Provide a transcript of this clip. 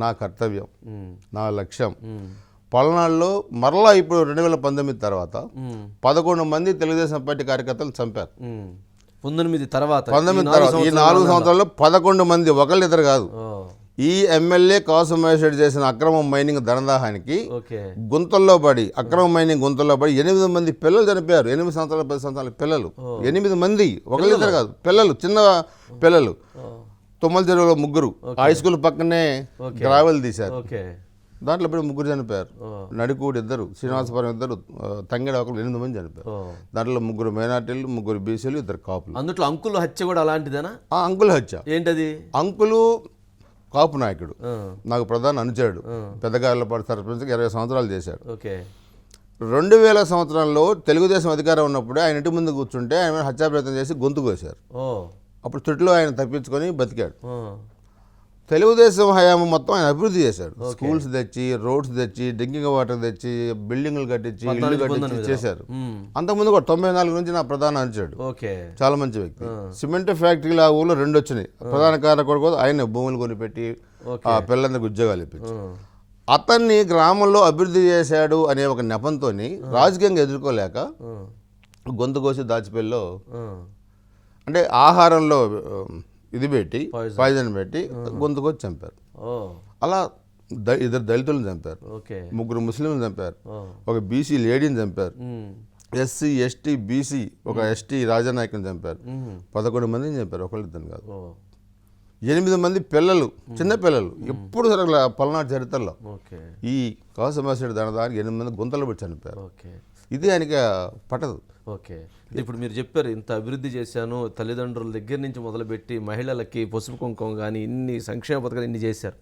నా కర్తవ్యం నా లక్ష్యం. పల్నాడులో మరలా ఇప్పుడు రెండు వేల పంతొమ్మిది తర్వాత పదకొండు మంది తెలుగుదేశం పార్టీ కార్యకర్తలు చంపారు. పంతొమ్మిది తర్వాత పంతొమ్మిది తర్వాత ఈ నాలుగు. సంవత్సరాల్లో పదకొండు మంది ఒకళ్ళిద్దరు కాదు. ఈ ఎమ్మెల్యే కాసు రెడ్డి చేసిన అక్రమ మైనింగ్ ధనదాహానికి గుంతల్లో పడి అక్రమ మైనింగ్ గుంతల్లో పడి ఎనిమిది మంది పిల్లలు చనిపోయారు. ఎనిమిది సంవత్సరాల పది సంవత్సరాల పిల్లలు. ఎనిమిది మంది ఒకళ్ళిద్దరు కాదు పిల్లలు చిన్న పిల్లలు. తుమ్మల చెరువులో ముగ్గురు హై స్కూల్ పక్కనే గ్రావెల్ తీశారు. దాంట్లో ఇప్పుడు ముగ్గురు చనిపోయారు. నడికూడి ఇద్దరు శ్రీనివాసపురం ఇద్దరు తంగెడ ఒకరు ఎనిమిది మంది చనిపోయారు. దాంట్లో ముగ్గురు మైనార్టీలు ముగ్గురు బీసీలు ఇద్దరు కాపులు. అందుట్లో అంకుల్ హత్య కూడా అలాంటిదేనా? ఆ అంకుల్ హత్య. ఏంటది? అంకులు కాపు నాయకుడు. నాకు ప్రధాన అనుచరుడు. పెద్దగాళ్ళపాడు సర్పంచ్కి ఇరవై సంవత్సరాలు చేశాడు. రెండు వేల సంవత్సరంలో తెలుగుదేశం అధికారం ఉన్నప్పుడే ఆయన ఇంటి ముందు కూర్చుంటే ఆయన మీద హత్యా ప్రయత్నం చేసి గొంతు కోశారు. అప్పుడు చుట్టూ ఆయన తప్పించుకొని బతికాడు. తెలుగుదేశం హయాము మొత్తం ఆయన అభివృద్ధి చేశాడు. స్కూల్స్ తెచ్చి రోడ్స్ తెచ్చి డ్రింకింగ్ వాటర్ తెచ్చి బిల్డింగ్లు కట్టించి ఇల్లు కట్టించి చేశారు. అంతకుముందు కూడా తొంభై నాలుగు నుంచి నా ప్రధాన ఓకే. చాలా మంచి వ్యక్తి. సిమెంట్ ఫ్యాక్టరీలు ఆ ఊళ్ళో రెండు వచ్చినాయి. ప్రధాన కారకుడు కూడా ఆయన భూములు కొనిపెట్టి. ఆ పిల్లలందరికి ఉద్యోగాలు ఇప్పించి అతన్ని గ్రామంలో అభివృద్ధి చేశాడు అనే ఒక నెపంతో రాజకీయంగా ఎదుర్కోలేక గొంతు కోసి దాచిపెల్లో ఉమ్, అంటే ఆహారంలో ఇది పెట్టి. పాయిజన్ పెట్టి గొంతు కోసి చంపారు. అలా ఇద్దరు దళితులను చంపారు. ముగ్గురు ముస్లింలు చంపారు. ఒక బీసీ లేడీని చంపారు. ఎస్సీ ఎస్టీ బీసీ ఒక ఎస్టీ రాజానాయకుని చంపారు. పదకొండు మందిని చంపారు. ఒకళ్ళిద్దరు కాదు. ఎనిమిది మంది పిల్లలు చిన్న పిల్లలు. ఎప్పుడు జరగలే పల్నాడు చరిత్రలో. ఓకే. ఈ కాసమాసిడి ధనదానికి ఎనిమిది మంది గుంతలు పెట్టి చనిపోయారు. ఓకే. ఇది ఆయనకి పట్టదు. ఓకే. ఇప్పుడు మీరు చెప్పారు ఇంత అభివృద్ధి చేశాను తల్లిదండ్రుల దగ్గర నుంచి మొదలుపెట్టి మహిళలకి పసుపు కుంకుమ కానీ ఇన్ని సంక్షేమ పథకాలు ఇన్ని చేశారు.